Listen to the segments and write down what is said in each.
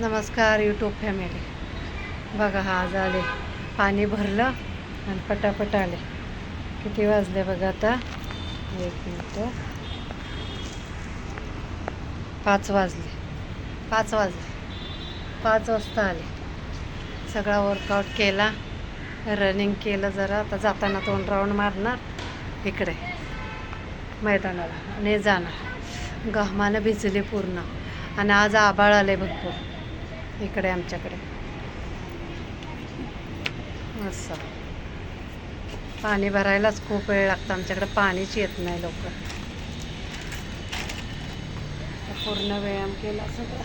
नमस्कार YouTube family बघा हा आज आले. पाणी भरलं आणि पटापट आले. किती वाजले बघा आता? एक मिनटं. पाच वाजले. पाच वाजले. पाच वाजता आले. सगळा वर्कआउट केला. रनिंग केलं जरा. आता जाताना दोन राऊंड मारणार. इकडे. मैदानाला. आणि जाणार. गहमानं भिजले पूर्ण. आणि आज आबाळ आले भरपूर. इकडे आमच्याकडे. असं. पाणी भरायलाच खूप वेळ लागतो आमच्याकडे पाणीच येत नाही लोक पूर्ण व्यायाम केला सगळा.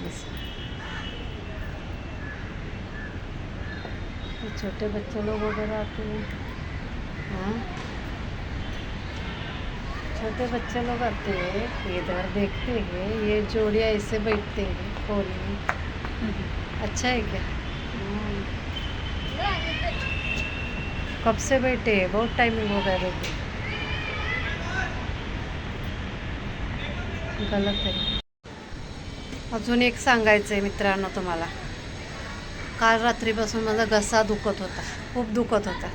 असं. छोटे बच्चे लोग वगैरह आते हैं हाँ? छोटे बच्चे लोग आते हैं इधर देखते हैं ये जोड़िया ऐसे बैठते हैं कोने में। अच्छा है क्या? कब से बैठे हैं? बहुत टाइमिंग हो गया बैठे गलत आहे अजून एक सांगायचं आहे मित्रांनो तुम्हाला. काल रात्रीपासून माझा घसा दुखत होता खूप दुखत होता.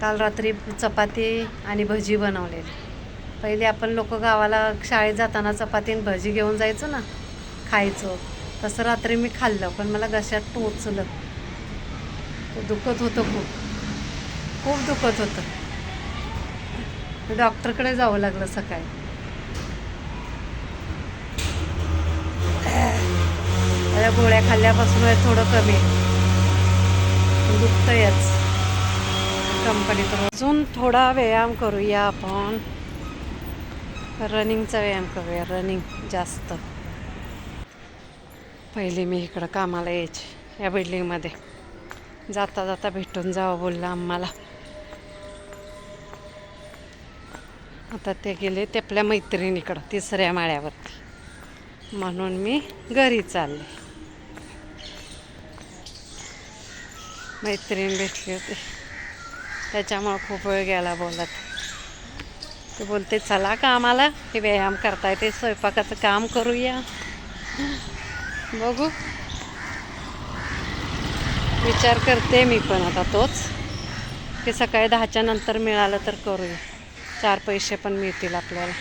काल रात्री चपाती आणि भजी बनवलेली. पहिले आपण लोक गावाला शाळेत जाताना चपातीन भजी घेऊन जायचो ना खायचो. तसं रात्री मी खाल्लं पण मला घशात टोचलं. ते दुखत होतं खूप. खूप दुखत होतं. डॉक्टरकडे जावं लागलं सकाळी. त्या गोळ्या खाल्ल्यापासून थोडं कमी. दुखतंयच. कंपनीत अजून थोडा व्यायाम करूया आपण. रनिंगचा व्यायाम करूया रनिंग जास्त. पहिले मी इकडं कामाला यायचे या बिल्डिंगमध्ये. जाता जाता भेटून जावं बोललं आम्हाला. आता ते गेले ते आपल्या मैत्रिणीकडं तिसऱ्या माळ्यावरती. म्हणून मी घरी चालले. मैत्रीण भेटली होती. त्याच्यामुळं खूप वेळ गेला बोलत. ते बोलते चला कामाला. हे व्यायाम करता येते स्वयंपाकाचं काम करूया. बघू. विचार करते मी पण आता तोच. की सकाळी दहाच्या नंतर मिळालं तर करूया. चार पैसे पण मिळतील आपल्याला.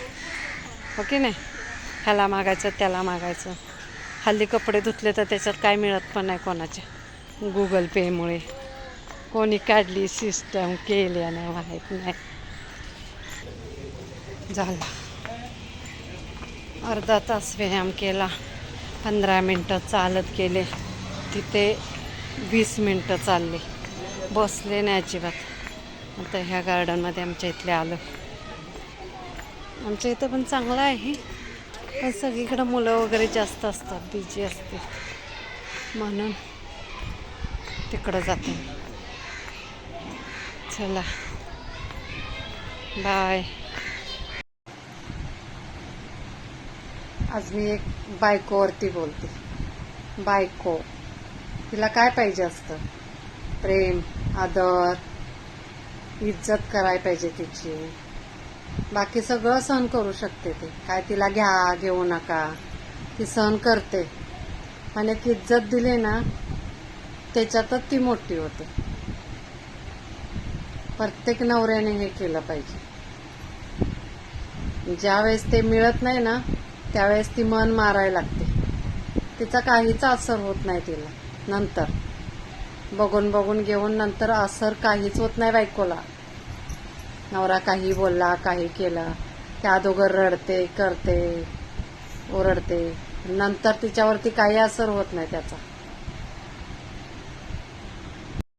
हो की नाही? ह्याला मागायचं त्याला मागायचं. हल्ली कपडे धुतले तर त्याच्यात काय मिळत पण नाही कोणाचे. गुगल पेमुळे कोणी काढली सिस्टम केल्यानं माहीत नाही. झाला. अर्धा तास व्यायाम केला. पंधरा मिनटं चालत गेले. तिथे वीस मिनटं चालले. बसले नाही अजिबात. आता ह्या गार्डनमध्ये आमच्या इथले आलं. आमच्या इथं पण चांगलं आहे. पण सगळीकडं मुलं वगैरे जास्त असतात. बिजी असते. म्हणून तिकडं जाते. चला. बाय आज मी एक बायकोवरती बोलते. बायको तिला काय पाहिजे असतं? प्रेम आदर इज्जत करायला पाहिजे तिची. बाकी सगळं सहन करू शकते ती. काय तिला घ्या घेऊ नका. ती सहन करते. पण एक इज्जत दिली ना त्याच्यातच ती मोठी होते. प्रत्येक नवऱ्याने हे केलं पाहिजे. ज्यावेळेस ते मिळत नाही ना त्यावेळेस ती मन मारायला लागते. तिचा काहीच असर होत नाही तिला. नंतर. बघून बघून घेऊन नंतर असर काहीच होत नाही बायकोला. नवरा काही बोलला काही केलं. त्या अगोदर रडते करते ओरडते. नंतर तिच्यावरती काही असर होत नाही त्याचा.